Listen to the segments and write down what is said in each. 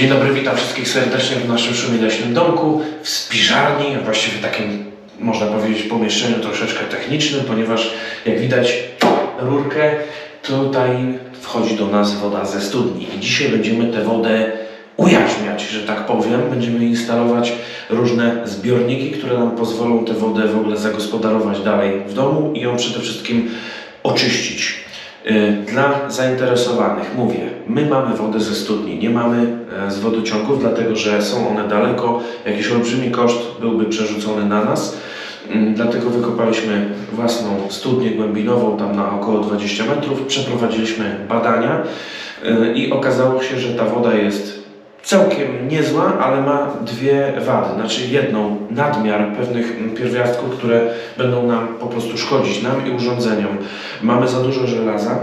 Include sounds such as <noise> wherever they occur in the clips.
Dzień dobry, witam wszystkich serdecznie w naszym szumie leśnym domku, w spiżarni, właściwie takim, można powiedzieć, pomieszczeniu troszeczkę technicznym, ponieważ jak widać rurkę, tutaj wchodzi do nas woda ze studni i dzisiaj będziemy tę wodę ujarzmiać, że tak powiem. Będziemy instalować różne zbiorniki, które nam pozwolą tę wodę w ogóle zagospodarować dalej w domu i ją przede wszystkim oczyścić. Y, Dla zainteresowanych. Mówię, my mamy wodę ze studni, nie mamy e, z wodociągów, dlatego że są one daleko, jakiś olbrzymi koszt byłby przerzucony na nas. Mm, Dlatego wykopaliśmy własną studnię głębinową, tam na około 20 metrów, przeprowadziliśmy badania y, i okazało się, że ta woda jest całkiem niezła, ale ma dwie wady. Znaczy jedną nadmiar pewnych pierwiastków, które będą nam po prostu szkodzić nam i urządzeniom. Mamy za dużo żelaza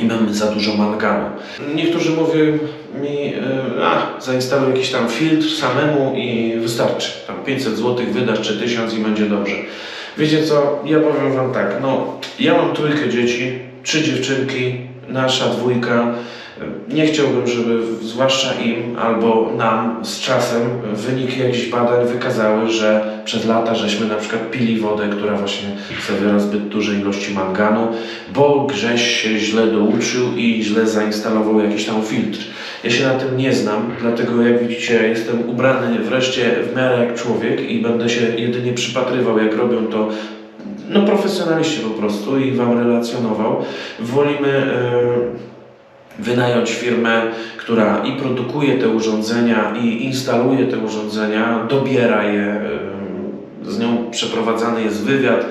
i mamy za dużo manganu. Niektórzy mówią mi, yy, a zainstaluj jakiś tam filtr samemu i wystarczy. Tam 500 zł wydasz czy 1000 i będzie dobrze. Wiecie co, ja powiem wam tak, no ja mam trójkę dzieci, trzy dziewczynki, nasza dwójka. Nie chciałbym, żeby zwłaszcza im albo nam z czasem wyniki jakichś badań wykazały, że przez lata żeśmy na przykład pili wodę, która właśnie zawiera zbyt duże ilości manganu, bo Grześ się źle douczył i źle zainstalował jakiś tam filtr. Ja się na tym nie znam, dlatego jak widzicie jestem ubrany wreszcie w miarę jak człowiek i będę się jedynie przypatrywał jak robią to no profesjonaliści po prostu i Wam relacjonował. Wolimy e, wynająć firmę, która i produkuje te urządzenia, i instaluje te urządzenia, dobiera je. Z nią przeprowadzany jest wywiad.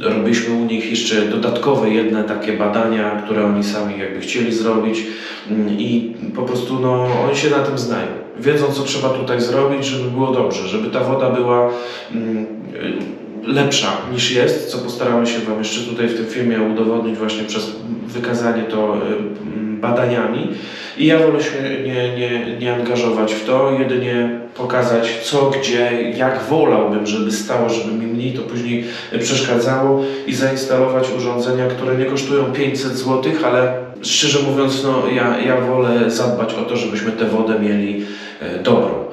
Robiliśmy u nich jeszcze dodatkowe jedne takie badania, które oni sami jakby chcieli zrobić i po prostu no, oni się na tym znają. Wiedzą, co trzeba tutaj zrobić, żeby było dobrze, żeby ta woda była lepsza niż jest, co postaramy się Wam jeszcze tutaj w tym filmie udowodnić właśnie przez wykazanie to y, badaniami. I ja wolę się nie, nie, nie angażować w to, jedynie pokazać co, gdzie, jak wolałbym, żeby stało, żeby mi mniej to później przeszkadzało i zainstalować urządzenia, które nie kosztują 500 zł, ale szczerze mówiąc, no, ja, ja wolę zadbać o to, żebyśmy tę wodę mieli e, dobrą.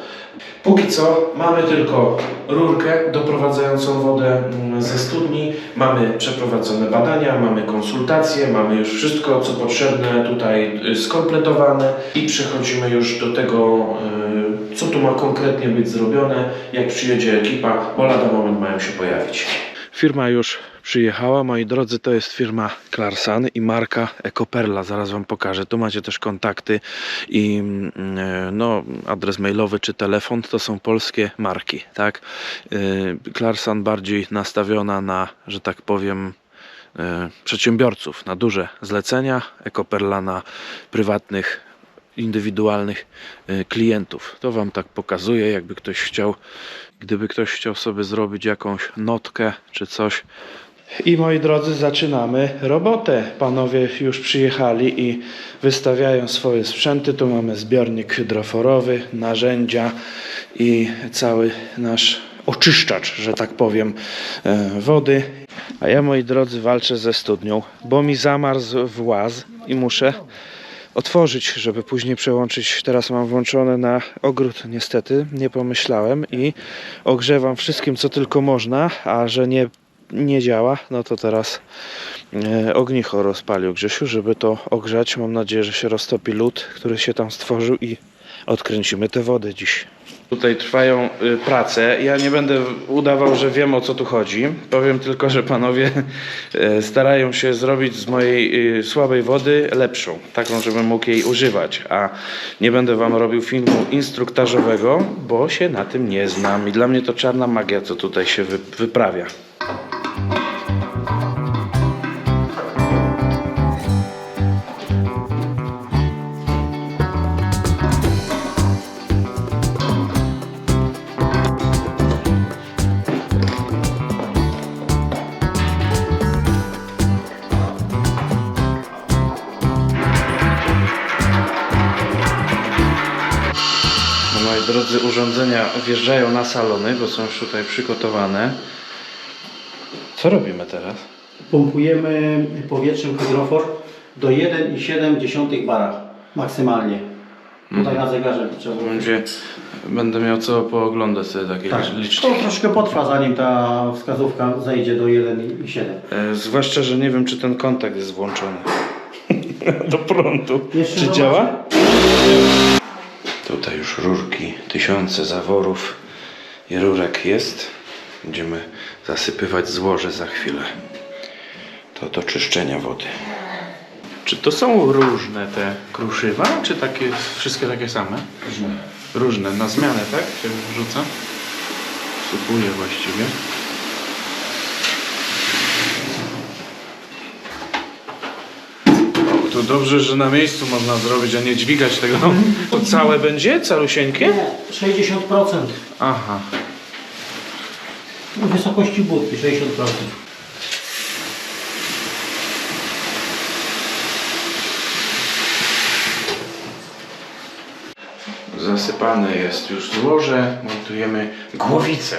Póki co mamy tylko rurkę doprowadzającą wodę mm, ze studni, mamy przeprowadzone badania, mamy konsultacje, mamy już wszystko co potrzebne tutaj y, skompletowane i przechodzimy już do tego, y, co tu ma konkretnie być zrobione, jak przyjedzie ekipa, bo lada moment mają się pojawić. Firma już przyjechała, moi drodzy, to jest firma Clarsan i marka Ecoperla, zaraz Wam pokażę. Tu macie też kontakty i mm, e, no, adres mailowy czy telefon, to są polskie marki, tak? E, Clarsan bardziej nastawiona na, że tak powiem, e, przedsiębiorców, na duże zlecenia, Ecoperla na prywatnych, indywidualnych klientów. To Wam tak pokazuję, jakby ktoś chciał, gdyby ktoś chciał sobie zrobić jakąś notkę czy coś, i moi drodzy, zaczynamy robotę. Panowie już przyjechali i wystawiają swoje sprzęty. Tu mamy zbiornik hydroforowy, narzędzia i cały nasz oczyszczacz, że tak powiem, e, wody. A ja, moi drodzy, walczę ze studnią, bo mi zamarzł właz i muszę otworzyć, żeby później przełączyć. Teraz mam włączone na ogród, niestety, nie pomyślałem i ogrzewam wszystkim, co tylko można, a że nie nie działa, no to teraz e, ognicho rozpalił Grzesiu, żeby to ogrzać. Mam nadzieję, że się roztopi lód, który się tam stworzył i odkręcimy te wody dziś. Tutaj trwają y, prace. Ja nie będę udawał, że wiem o co tu chodzi. Powiem tylko, że panowie e, starają się zrobić z mojej y, słabej wody lepszą, taką, żebym mógł jej używać. A nie będę wam robił filmu instruktażowego, bo się na tym nie znam. I dla mnie to czarna magia, co tutaj się wy, wyprawia. Urządzenia wjeżdżają na salony, bo są już tutaj przygotowane. Co robimy teraz? Pompujemy powietrzem hydrofor do 1,7 bara maksymalnie. Tutaj na zegarze trzeba było. Będzie, będę miał co pooglądać sobie takie Tak, to troszkę potrwa zanim ta wskazówka zejdzie do 1 i 7. E, zwłaszcza, że nie wiem, czy ten kontakt jest włączony <laughs> do prądu. Jeszcze czy zobaczę. działa? Tutaj już rurki, tysiące zaworów i rurek jest. Będziemy zasypywać złoże za chwilę. To do czyszczenia wody. Czy to są różne te kruszywa, czy takie, wszystkie takie same? Różne. Różne, na zmianę, tak? Się wrzuca? Sypuje właściwie. Dobrze, że na miejscu można zrobić, a nie dźwigać tego. <laughs> To całe będzie? Calusieńkie? Nie, 60% Aha. wysokości budki, 60%. Zasypane jest już złoże, montujemy głowicę.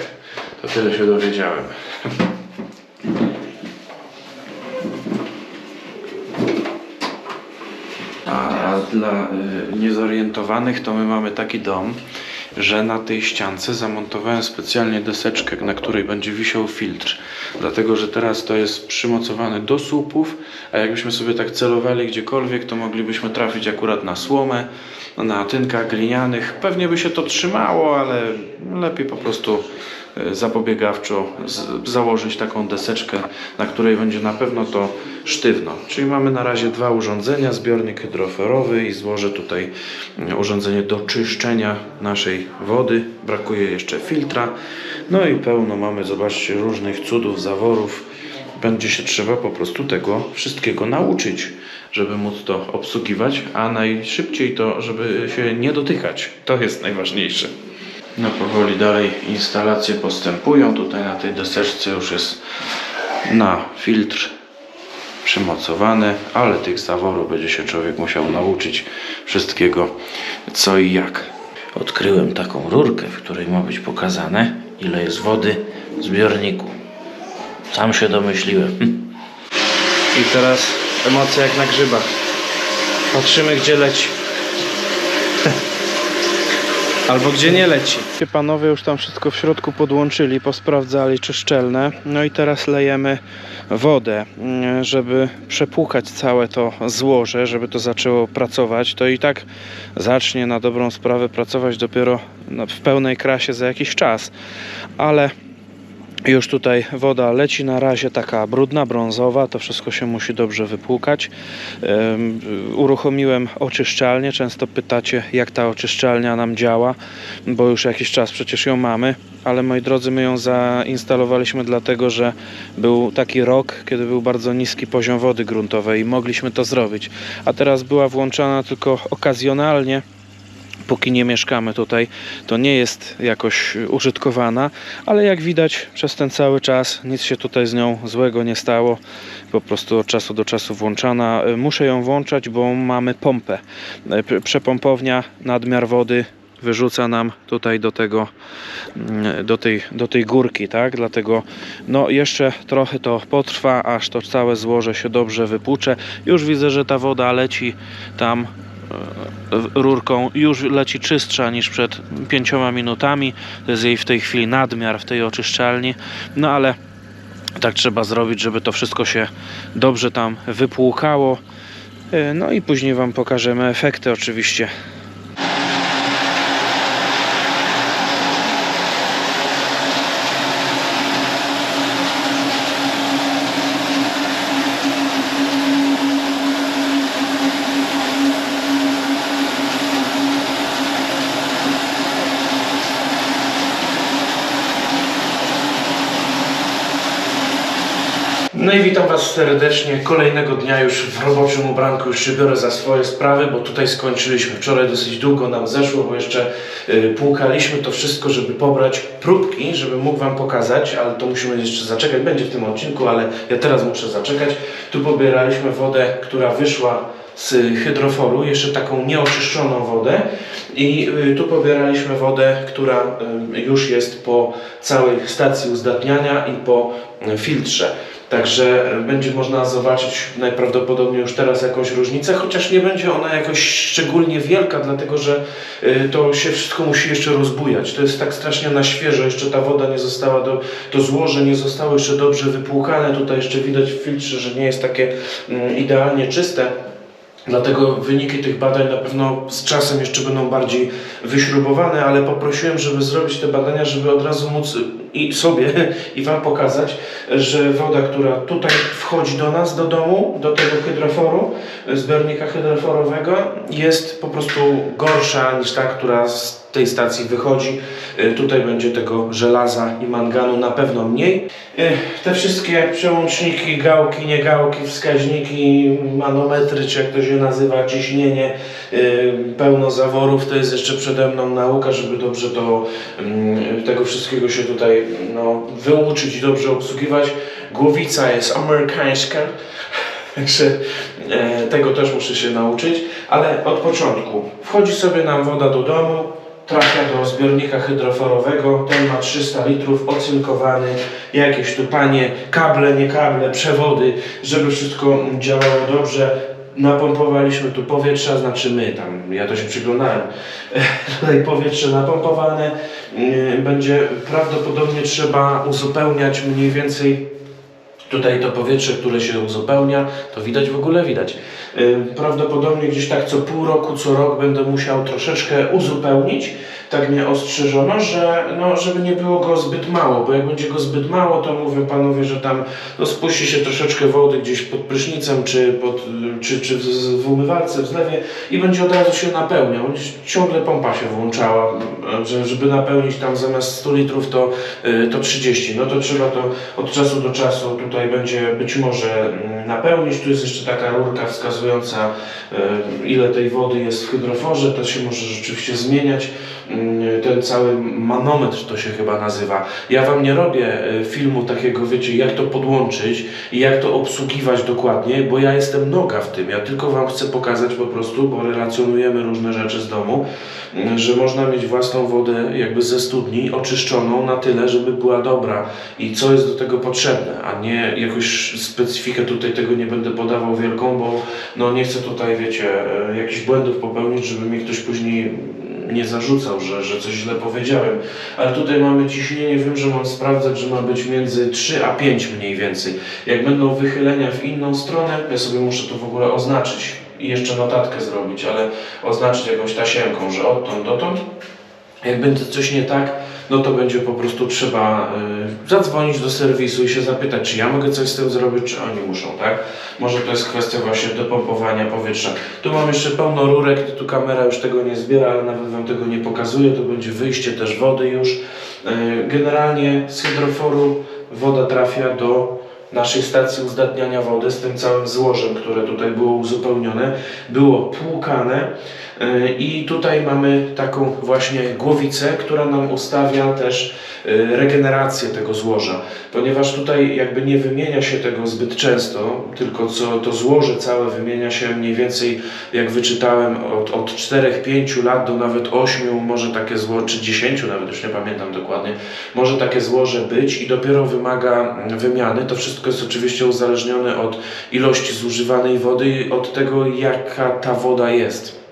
To tyle się dowiedziałem. A dla y, niezorientowanych to my mamy taki dom, że na tej ściance zamontowałem specjalnie deseczkę, na której będzie wisiał filtr. Dlatego, że teraz to jest przymocowane do słupów, a jakbyśmy sobie tak celowali gdziekolwiek, to moglibyśmy trafić akurat na słomę, na tynkach glinianych. Pewnie by się to trzymało, ale lepiej po prostu e, zapobiegawczo z, założyć taką deseczkę, na której będzie na pewno to sztywno. Czyli mamy na razie dwa urządzenia, zbiornik hydroferowy i złożę tutaj mm, urządzenie do czyszczenia naszej wody. Brakuje jeszcze filtra. No i pełno mamy, zobaczcie, różnych cudów, zaworów. Będzie się trzeba po prostu tego wszystkiego nauczyć, żeby móc to obsługiwać, a najszybciej to, żeby się nie dotykać. To jest najważniejsze. No powoli dalej instalacje postępują. Tutaj na tej deseczce już jest na filtr przymocowane, ale tych zaworów będzie się człowiek musiał nauczyć wszystkiego co i jak. Odkryłem taką rurkę, w której ma być pokazane ile jest wody w zbiorniku. Sam się domyśliłem. I teraz emocje jak na grzybach. Patrzymy gdzie leci. Albo gdzie nie leci. Panowie już tam wszystko w środku podłączyli, posprawdzali czy szczelne. No i teraz lejemy wodę, mm, żeby przepłukać całe to złoże, żeby to zaczęło pracować. To i tak zacznie na dobrą sprawę pracować dopiero no, w pełnej krasie za jakiś czas. Ale już tutaj woda leci na razie taka brudna, brązowa, to wszystko się musi dobrze wypłukać. Uruchomiłem oczyszczalnię. Często pytacie, jak ta oczyszczalnia nam działa, bo już jakiś czas przecież ją mamy, ale moi drodzy, my ją zainstalowaliśmy dlatego, że był taki rok, kiedy był bardzo niski poziom wody gruntowej i mogliśmy to zrobić. A teraz była włączana tylko okazjonalnie póki nie mieszkamy tutaj, to nie jest jakoś użytkowana, ale jak widać przez ten cały czas nic się tutaj z nią złego nie stało. Po prostu od czasu do czasu włączana. Y, Muszę ją włączać, bo mamy pompę. P- Przepompownia, nadmiar wody wyrzuca nam tutaj do tego mm, do tej, do tej górki, tak? Dlatego no jeszcze trochę to potrwa, aż to całe złoże się dobrze wypłucze. Już widzę, że ta woda leci tam e, rurką już leci czystsza niż przed pięcioma minutami. To jest jej w tej chwili nadmiar w tej oczyszczalni. No ale tak trzeba zrobić, żeby to wszystko się dobrze tam wypłukało. E, No i później Wam pokażemy efekty oczywiście. No i witam Was serdecznie. Kolejnego dnia już w roboczym ubranku już się biorę za swoje sprawy, bo tutaj skończyliśmy. Wczoraj dosyć długo nam zeszło, bo jeszcze y, płukaliśmy to wszystko, żeby pobrać próbki, żeby mógł Wam pokazać, ale to musimy jeszcze zaczekać. Będzie w tym odcinku, ale ja teraz muszę zaczekać. Tu pobieraliśmy wodę, która wyszła z hydroforu, jeszcze taką nieoczyszczoną wodę i y, tu pobieraliśmy wodę, która y, już jest po całej stacji uzdatniania i po filtrze. Także będzie można zobaczyć najprawdopodobniej już teraz jakąś różnicę, chociaż nie będzie ona jakoś szczególnie wielka, dlatego że y, to się wszystko musi jeszcze rozbujać. To jest tak strasznie na świeżo, jeszcze ta woda nie została, do, to złoże nie zostało jeszcze dobrze wypłukane. Tutaj jeszcze widać w filtrze, że nie jest takie mm, idealnie czyste. Dlatego wyniki tych badań na pewno z czasem jeszcze będą bardziej wyśrubowane, ale poprosiłem, żeby zrobić te badania, żeby od razu móc i sobie, <laughs> i Wam pokazać, że woda, która tutaj wchodzi do nas, do domu, do tego hydroforu, zbiornika hydroforowego, jest po prostu gorsza niż ta, która tej stacji wychodzi. Y, Tutaj będzie tego żelaza i manganu na pewno mniej. Y, Te wszystkie przełączniki, gałki, nie gałki, wskaźniki, manometry, czy jak to się nazywa, ciśnienie, y, pełno zaworów, to jest jeszcze przede mną nauka, żeby dobrze do mm, tego wszystkiego się tutaj no, wyuczyć i dobrze obsługiwać. Głowica jest amerykańska, <laughs> Także e, tego też muszę się nauczyć, ale od początku. Wchodzi sobie nam woda do domu, do zbiornika hydroforowego, ten ma 300 litrów, ocynkowany, jakieś tu panie, kable, nie kable, przewody, żeby wszystko działało dobrze. Napompowaliśmy tu powietrza, znaczy my tam, ja to się przyglądałem, tutaj <laughs> powietrze napompowane, Yy, będzie prawdopodobnie trzeba uzupełniać mniej więcej Tutaj to powietrze, które się uzupełnia, to widać w ogóle widać. Prawdopodobnie gdzieś tak co pół roku, co rok będę musiał troszeczkę uzupełnić. Tak mnie ostrzeżono, że no, żeby nie było go zbyt mało, bo jak będzie go zbyt mało, to mówię panowie, że tam no, spuści się troszeczkę wody gdzieś pod prysznicem, czy, pod, czy, czy w, w umywalce, w zlewie i będzie od razu się napełniał. Ciągle pompa się włączała, że, żeby napełnić tam zamiast 100 litrów to, y, to 30. No to trzeba to od czasu do czasu tutaj będzie być może mm, napełnić. Tu jest jeszcze taka rurka wskazująca y, ile tej wody jest w hydroforze. To się może rzeczywiście zmieniać. Mm, Ten cały manometr to się chyba nazywa. Ja Wam nie robię y, filmu takiego, wiecie, jak to podłączyć i jak to obsługiwać dokładnie, bo ja jestem noga w tym. Ja tylko Wam chcę pokazać po prostu, bo relacjonujemy różne rzeczy z domu, y, że można mieć własną wodę jakby ze studni, oczyszczoną na tyle, żeby była dobra i co jest do tego potrzebne, a nie jakąś specyfikę tutaj tego nie będę podawał wielką, bo no nie chcę tutaj, wiecie, y, jakichś błędów popełnić, żeby mi ktoś później nie zarzucał, że, że coś źle powiedziałem. Ale tutaj mamy ciśnienie, wiem, że mam sprawdzać, że ma być między 3 a 5 mniej więcej. Jak będą wychylenia w inną stronę, ja sobie muszę to w ogóle oznaczyć i jeszcze notatkę zrobić, ale oznaczyć jakąś tasiemką, że odtąd dotąd. Jak będzie coś nie tak, no to będzie po prostu trzeba y, zadzwonić do serwisu i się zapytać, czy ja mogę coś z tym zrobić, czy oni muszą, tak? Może to jest kwestia właśnie dopompowania powietrza. Tu mam jeszcze pełno rurek, tu kamera już tego nie zbiera, ale nawet Wam tego nie pokazuje, to będzie wyjście też wody już. Y, generalnie z hydroforu woda trafia do naszej stacji uzdatniania wody z tym całym złożem, które tutaj było uzupełnione, było płukane i tutaj mamy taką właśnie głowicę, która nam ustawia też y, regenerację tego złoża, ponieważ tutaj jakby nie wymienia się tego zbyt często, tylko co to złoże całe wymienia się mniej więcej, jak wyczytałem, od, od 4-5 lat do nawet 8, może takie złoże, czy 10 nawet, już nie pamiętam dokładnie, może takie złoże być i dopiero wymaga mm, wymiany. To wszystko jest oczywiście uzależnione od ilości zużywanej wody i od tego, jaka ta woda jest.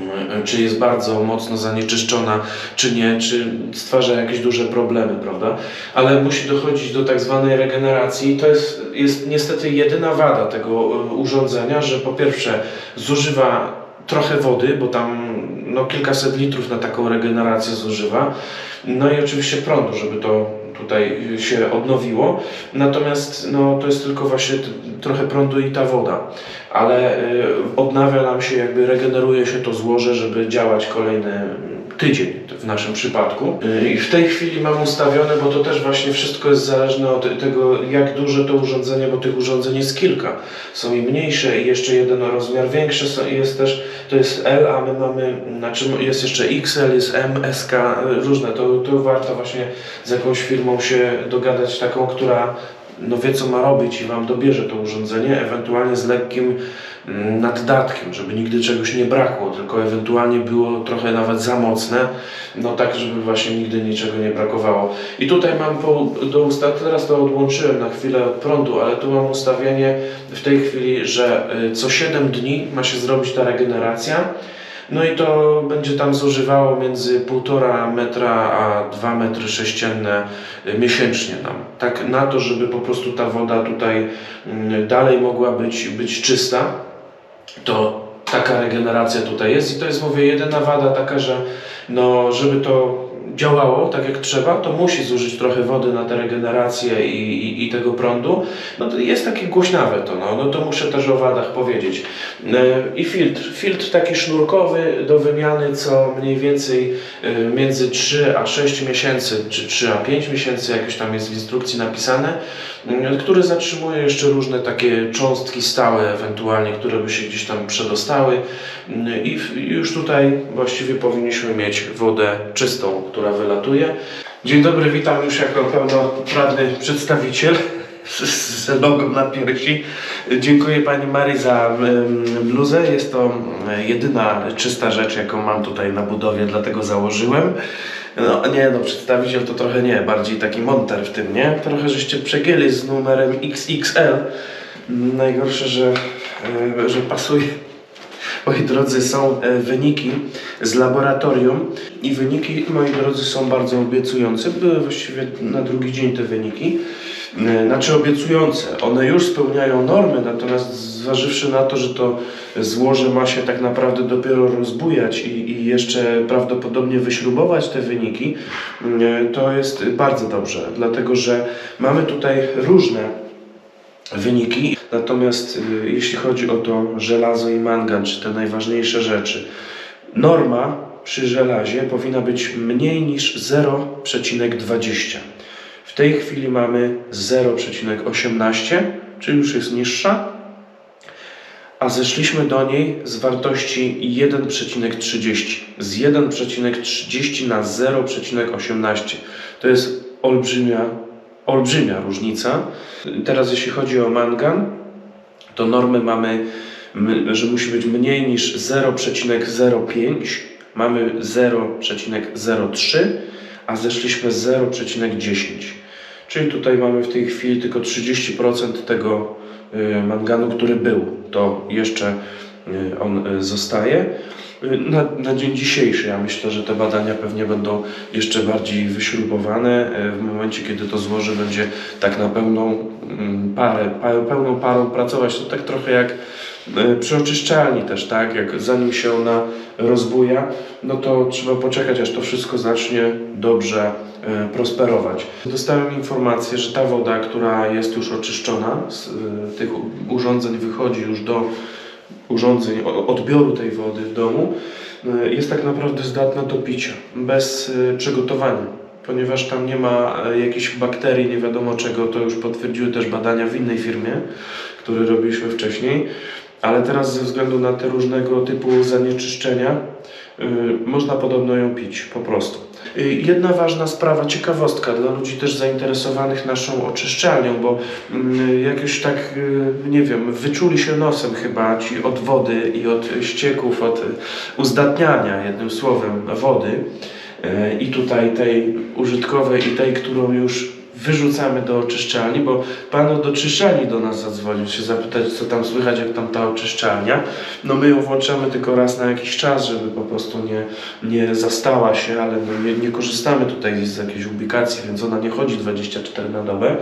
Mm, Czy jest bardzo mocno zanieczyszczona, czy nie, czy stwarza jakieś duże problemy, prawda? Ale musi dochodzić do tak zwanej regeneracji. To jest, jest niestety jedyna wada tego e, urządzenia, że po pierwsze zużywa trochę wody, bo tam no, kilkaset litrów na taką regenerację zużywa. No i oczywiście prądu, żeby to tutaj się odnowiło. Natomiast no, to jest tylko właśnie trochę prądu i ta woda. Ale y, odnawia nam się, jakby regeneruje się to złoże, żeby działać kolejny tydzień w naszym przypadku. Y, I w tej chwili mam ustawione, bo to też właśnie wszystko jest zależne od tego, jak duże to urządzenie, bo tych urządzeń jest kilka. Są i mniejsze i jeszcze jeden rozmiar większy jest też, to jest L, a my mamy, znaczy jest jeszcze XL, jest M, SK, y, różne. To, to warto właśnie z jakąś firmą się dogadać taką, która no wie co ma robić i Wam dobierze to urządzenie, ewentualnie z lekkim mm, naddatkiem, żeby nigdy czegoś nie brakło, tylko ewentualnie było trochę nawet za mocne, no tak, żeby właśnie nigdy niczego nie brakowało. I tutaj mam po, do usta, teraz to odłączyłem na chwilę od prądu, ale tu mam ustawienie w tej chwili, że y, co 7 dni ma się zrobić ta regeneracja. No i to będzie tam zużywało między 1,5 metra a 2 metry sześcienne y, miesięcznie nam. Tak na to, żeby po prostu ta woda tutaj mm, dalej mogła być, być czysta, to taka regeneracja tutaj jest i to jest mówię jedyna wada taka, że no, żeby to działało tak jak trzeba, to musi zużyć trochę wody na tę regenerację i, i, i tego prądu. No to jest takie głośnawe to, no, no to muszę też o wadach powiedzieć. E, I filtr, filtr taki sznurkowy do wymiany co mniej więcej e, między 3 a 6 miesięcy, czy 3 a 5 miesięcy, jakoś tam jest w instrukcji napisane, który zatrzymuje jeszcze różne takie cząstki stałe ewentualnie, które by się gdzieś tam przedostały. W- i już tutaj właściwie powinniśmy mieć wodę czystą, która wylatuje. Dzień dobry, witam już jako pełnoprawny przedstawiciel z, logą na piersi. Dziękuję Pani Marii za bluzę. Jest to jedyna czysta rzecz, jaką mam tutaj na budowie, dlatego założyłem. No nie, no przedstawiciel to trochę nie, bardziej taki monter w tym, nie? Trochę żeście przegięli z numerem XXL. Najgorsze, że, e, że pasuje Moi drodzy, są e, wyniki z laboratorium i wyniki, moi drodzy, są bardzo obiecujące. Były właściwie na drugi dzień te wyniki. E, Znaczy obiecujące. One już spełniają normy, natomiast zważywszy na to, że to złoże ma się tak naprawdę dopiero rozbujać i, i jeszcze prawdopodobnie wyśrubować te wyniki, e, to jest bardzo dobrze, dlatego że mamy tutaj różne wyniki. Natomiast y, jeśli chodzi o to żelazo i mangan, czy te najważniejsze rzeczy, norma przy żelazie powinna być mniej niż 0,20. W tej chwili mamy 0,18, czyli już jest niższa, a zeszliśmy do niej z wartości 1,30. Z 1,30 na 0,18. To jest olbrzymia, olbrzymia różnica. Teraz jeśli chodzi o mangan, to normy mamy, że musi być mniej niż 0,05, mamy 0,03, a zeszliśmy 0,10. Czyli tutaj mamy w tej chwili tylko 30% tego y, manganu, który był. To jeszcze y, on y, zostaje. Na, na dzień dzisiejszy ja myślę, że te badania pewnie będą jeszcze bardziej wyśrubowane w momencie, kiedy to złoże będzie tak na pełną mm, parę, pa- pełną parą pracować. To tak trochę jak przy oczyszczalni też, tak? Jak zanim się ona rozbuja, no to trzeba poczekać, aż to wszystko zacznie dobrze y, prosperować. Dostałem informację, że ta woda, która jest już oczyszczona z y, tych urządzeń, wychodzi już do urządzeń odbioru tej wody w domu, jest tak naprawdę zdatna do picia, bez przygotowania. Ponieważ tam nie ma jakichś bakterii, nie wiadomo czego, to już potwierdziły też badania w innej firmie, które robiliśmy wcześniej. Ale teraz ze względu na te różnego typu zanieczyszczenia, y, można podobno ją pić po prostu. Y, Jedna ważna sprawa, ciekawostka dla ludzi też zainteresowanych naszą oczyszczalnią, bo mm, jak już tak, y, nie wiem, wyczuli się nosem chyba ci od wody i od ścieków, od uzdatniania, jednym słowem, wody y, i tutaj tej użytkowej i tej, którą już wyrzucamy do oczyszczalni, bo pan od oczyszczalni do nas zadzwonił się zapytać, co tam słychać, jak tam ta oczyszczalnia. No my ją włączamy tylko raz na jakiś czas, żeby po prostu nie, nie zastała się, ale no nie, nie korzystamy tutaj z jakiejś ubikacji, więc ona nie chodzi 24 na dobę.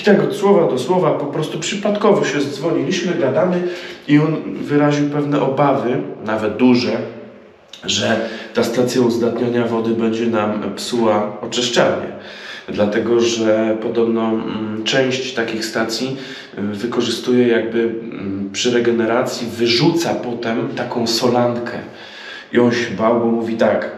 I tak od słowa do słowa po prostu przypadkowo się dzwoniliśmy, gadamy i on wyraził pewne obawy, nawet duże, że ta stacja uzdatniania wody będzie nam psuła oczyszczalnię. Dlatego, że podobno mm, część takich stacji y, wykorzystuje jakby mm, przy regeneracji, wyrzuca potem taką solankę. I on się bał, bo mówi tak.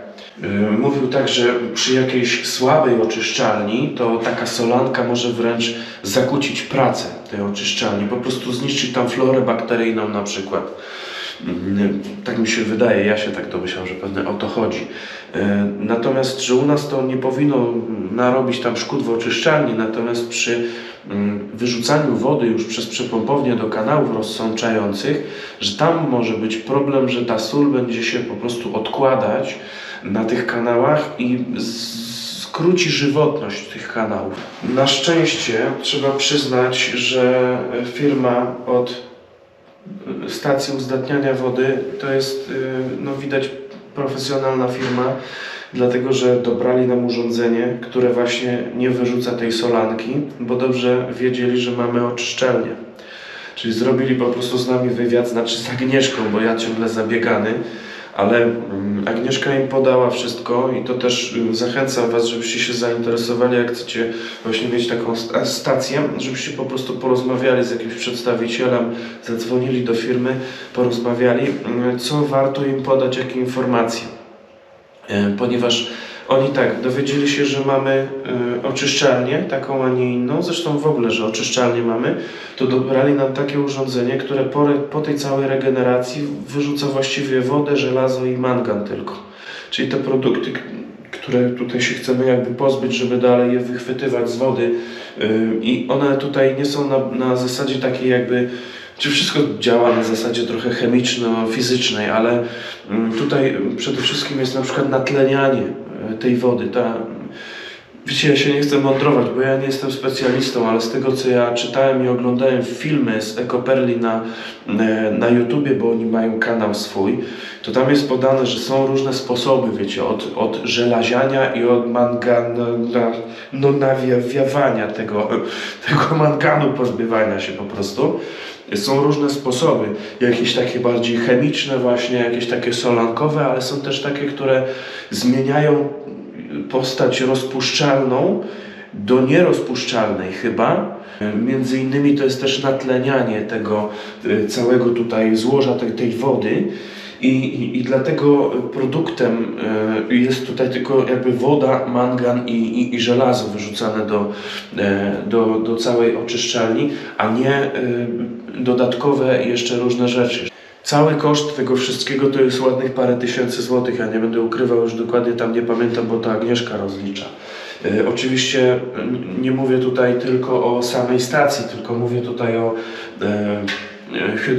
y, Mówił tak, że przy jakiejś słabej oczyszczalni to taka solanka może wręcz zakłócić pracę tej oczyszczalni, po prostu zniszczyć tam florę bakteryjną na przykład. Mm, Tak mi się wydaje, ja się tak domyślam, że pewnie o to chodzi. E, Natomiast, że u nas to nie powinno narobić tam szkód w oczyszczalni, natomiast przy mm, wyrzucaniu wody już przez przepompownię do kanałów rozsączających, że tam może być problem, że ta sól będzie się po prostu odkładać na tych kanałach i skróci żywotność tych kanałów. Na szczęście trzeba przyznać, że firma od stacji uzdatniania wody to jest, y, no widać, profesjonalna firma, dlatego że dobrali nam urządzenie, które właśnie nie wyrzuca tej solanki, bo dobrze wiedzieli, że mamy oczyszczalnię. Czyli zrobili po prostu z nami wywiad, znaczy z Agnieszką, bo ja ciągle zabiegany, ale mm, Agnieszka im podała wszystko i to też y, zachęcam Was, żebyście się zainteresowali, jak chcecie właśnie mieć taką sta- stację, żebyście po prostu porozmawiali z jakimś przedstawicielem, zadzwonili do firmy, porozmawiali, mm, co warto im podać, jakie informacje. E, Ponieważ oni tak, dowiedzieli się, że mamy e, oczyszczalnię, taką, a nie inną, zresztą w ogóle, że oczyszczalnię mamy, to dobrali nam takie urządzenie, które po, po tej całej regeneracji wyrzuca właściwie wodę, żelazo i mangan tylko. Czyli te produkty, które tutaj się chcemy jakby pozbyć, żeby dalej je wychwytywać z wody yy, i one tutaj nie są na, na zasadzie takiej jakby czy wszystko działa na zasadzie trochę chemiczno-fizycznej, ale mm, tutaj przede wszystkim jest na przykład natlenianie e, tej wody. Ta, wiecie, ja się nie chcę mądrować, bo ja nie jestem specjalistą, ale z tego co ja czytałem i oglądałem filmy z Ecoperli na, e, na YouTubie, bo oni mają kanał swój, to tam jest podane, że są różne sposoby, wiecie, od, od żelaziania i od manganu, no, nawiawania tego, <laughs> tego manganu, pozbywania się po prostu. Są różne sposoby, jakieś takie bardziej chemiczne właśnie, jakieś takie solankowe, ale są też takie, które zmieniają postać rozpuszczalną do nierozpuszczalnej chyba. Między innymi to jest też natlenianie tego y, całego tutaj złoża tej, tej wody. I, i, I dlatego produktem y, jest tutaj tylko jakby woda, mangan i, i, i żelazo wyrzucane do, e, do, do całej oczyszczalni, a nie dodatkowe jeszcze różne rzeczy. Cały koszt tego wszystkiego to jest ładnych parę tysięcy złotych. Ja nie będę ukrywał już dokładnie tam nie pamiętam, bo to Agnieszka rozlicza. E, Oczywiście n- nie mówię tutaj tylko o samej stacji, tylko mówię tutaj o e,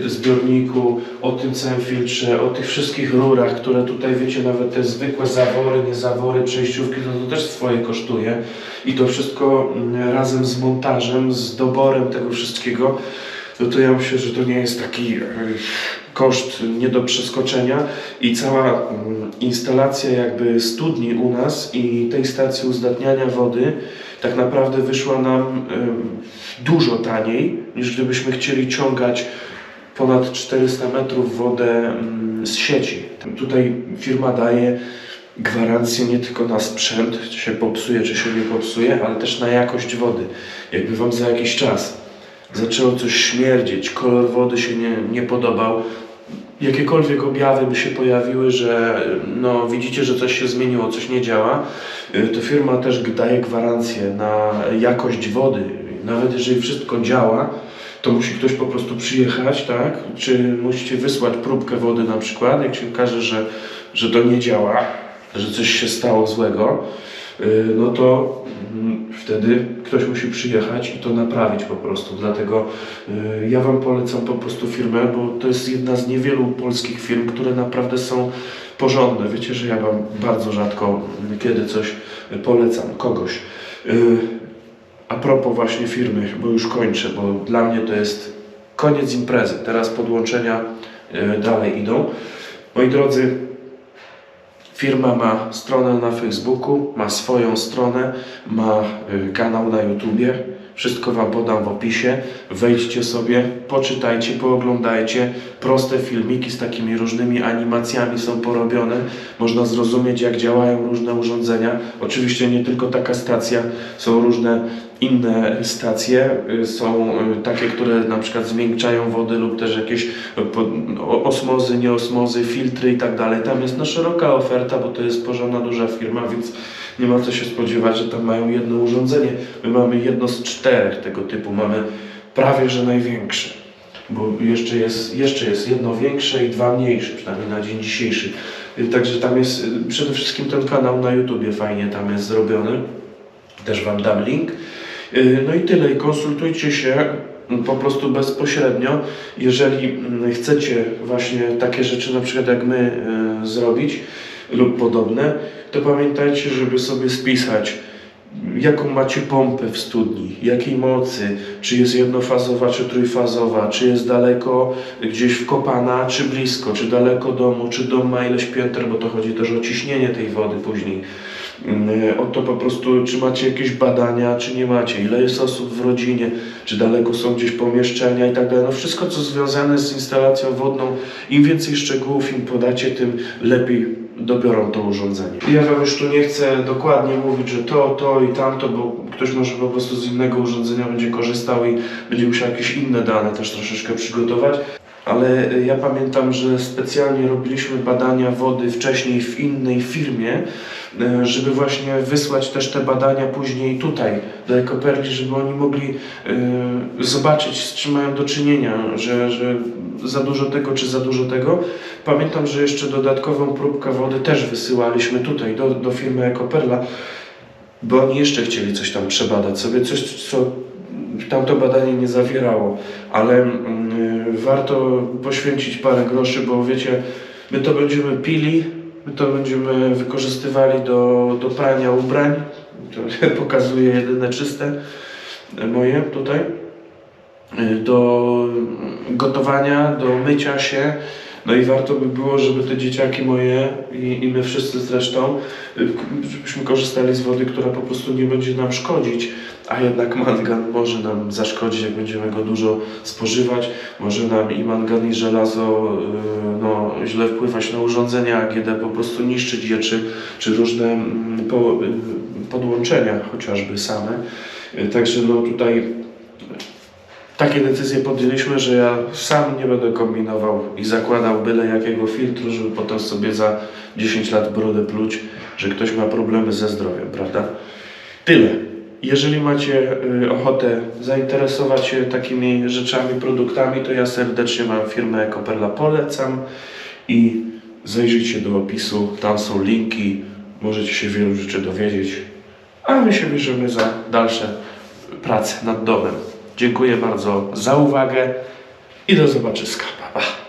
e, zbiorniku, o tym całym filtrze, o tych wszystkich rurach, które tutaj wiecie, nawet te zwykłe zawory, nie zawory, przejściówki, to, to też swoje kosztuje. I to wszystko mm, razem z montażem, z doborem tego wszystkiego, no to ja myślę, że to nie jest taki e, koszt nie do przeskoczenia i cała mm, instalacja jakby studni u nas i tej stacji uzdatniania wody tak naprawdę wyszła nam dużo taniej niż gdybyśmy chcieli ciągać ponad 400 metrów wodę mm, z sieci. Tutaj firma daje gwarancję nie tylko na sprzęt, czy się popsuje, czy się nie popsuje, ale też na jakość wody. Jakby Wam za jakiś czas zaczęło coś śmierdzieć, kolor wody się nie, nie podobał, jakiekolwiek objawy by się pojawiły, że no, widzicie, że coś się zmieniło, coś nie działa, y, to firma też daje gwarancję na jakość wody. Nawet jeżeli wszystko działa, to musi ktoś po prostu przyjechać, tak? Czy musicie wysłać próbkę wody na przykład, jak się okaże, że, że to nie działa, że coś się stało złego, no to mm, wtedy ktoś musi przyjechać i to naprawić po prostu. Dlatego y, ja Wam polecam po prostu firmę, bo to jest jedna z niewielu polskich firm, które naprawdę są porządne. Wiecie, że ja Wam bardzo rzadko mm, kiedy coś polecam, kogoś. Y, A propos właśnie firmy, bo już kończę, bo dla mnie to jest koniec imprezy. Teraz podłączenia dalej idą. Moi drodzy, Firma ma stronę na Facebooku, ma swoją stronę, ma y, kanał na YouTubie. Wszystko Wam podam w opisie. Wejdźcie sobie, poczytajcie, pooglądajcie. Proste filmiki z takimi różnymi animacjami są porobione. Można zrozumieć, jak działają różne urządzenia. Oczywiście nie tylko taka stacja, są różne inne stacje. Y, Są y, takie, które na przykład zmiękczają wodę lub też jakieś y, osmozy, nieosmozy, filtry i tak dalej. Tam jest no, szeroka oferta, bo to jest porządna duża firma, więc nie ma co się spodziewać, że tam mają jedno urządzenie. My mamy jedno z czterech tego typu, mamy prawie że największe. bo jeszcze jest, jeszcze jest jedno większe i dwa mniejsze, przynajmniej na dzień dzisiejszy. Także tam jest przede wszystkim ten kanał na YouTubie fajnie tam jest zrobiony. Też Wam dam link. Y, No i tyle. I konsultujcie się mm, po prostu bezpośrednio. Jeżeli mm, chcecie właśnie takie rzeczy, na przykład jak my, y, zrobić lub podobne, to pamiętajcie, żeby sobie spisać, jaką macie pompę w studni, jakiej mocy, czy jest jednofazowa, czy trójfazowa, czy jest daleko gdzieś wkopana, czy blisko, czy daleko domu, czy dom ma ileś pięter, bo to chodzi też o ciśnienie tej wody później. Mm, O to po prostu, czy macie jakieś badania, czy nie macie, ile jest osób w rodzinie, czy daleko są gdzieś pomieszczenia i tak dalej. No wszystko, co związane z instalacją wodną, im więcej szczegółów im podacie, tym lepiej dobiorą to urządzenie. Ja Wam już tu nie chcę dokładnie mówić, że to, to i tamto, bo ktoś może po prostu z innego urządzenia będzie korzystał i będzie musiał jakieś inne dane też troszeczkę przygotować. Ale y, ja pamiętam, że specjalnie robiliśmy badania wody wcześniej w innej firmie, y, żeby właśnie wysłać też te badania później tutaj do Ekoperli, żeby oni mogli y, zobaczyć, z czym mają do czynienia, że, że za dużo tego czy za dużo tego. Pamiętam, że jeszcze dodatkową próbkę wody też wysyłaliśmy tutaj do, do firmy Ekoperla, bo oni jeszcze chcieli coś tam przebadać sobie, coś co tamto badanie nie zawierało, ale mm, warto poświęcić parę groszy, bo wiecie, my to będziemy pili, my to będziemy wykorzystywali do, do prania ubrań, to <laughs> pokazuję jedyne czyste e, moje tutaj, y, do gotowania, do mycia się. No i warto by było, żeby te dzieciaki moje i, i my wszyscy zresztą, y, żebyśmy korzystali z wody, która po prostu nie będzie nam szkodzić, a jednak mangan może nam zaszkodzić, jak będziemy go dużo spożywać. Może nam i mangan, i żelazo y, no, źle wpływać na urządzenia AGD, po prostu niszczyć je, czy, czy różne mm, y, podłączenia chociażby same. Także no tutaj takie decyzje podjęliśmy, że ja sam nie będę kombinował i zakładał byle jakiego filtru, żeby potem sobie za 10 lat brodę pluć, że ktoś ma problemy ze zdrowiem, prawda? Tyle. Jeżeli macie y, ochotę zainteresować się takimi rzeczami, produktami, to ja serdecznie Wam firmę Ekoperla polecam i zajrzyjcie do opisu, tam są linki, możecie się wielu rzeczy dowiedzieć, a my się bierzemy za dalsze prace nad domem. Dziękuję bardzo za uwagę i do zobaczyska. Pa, pa.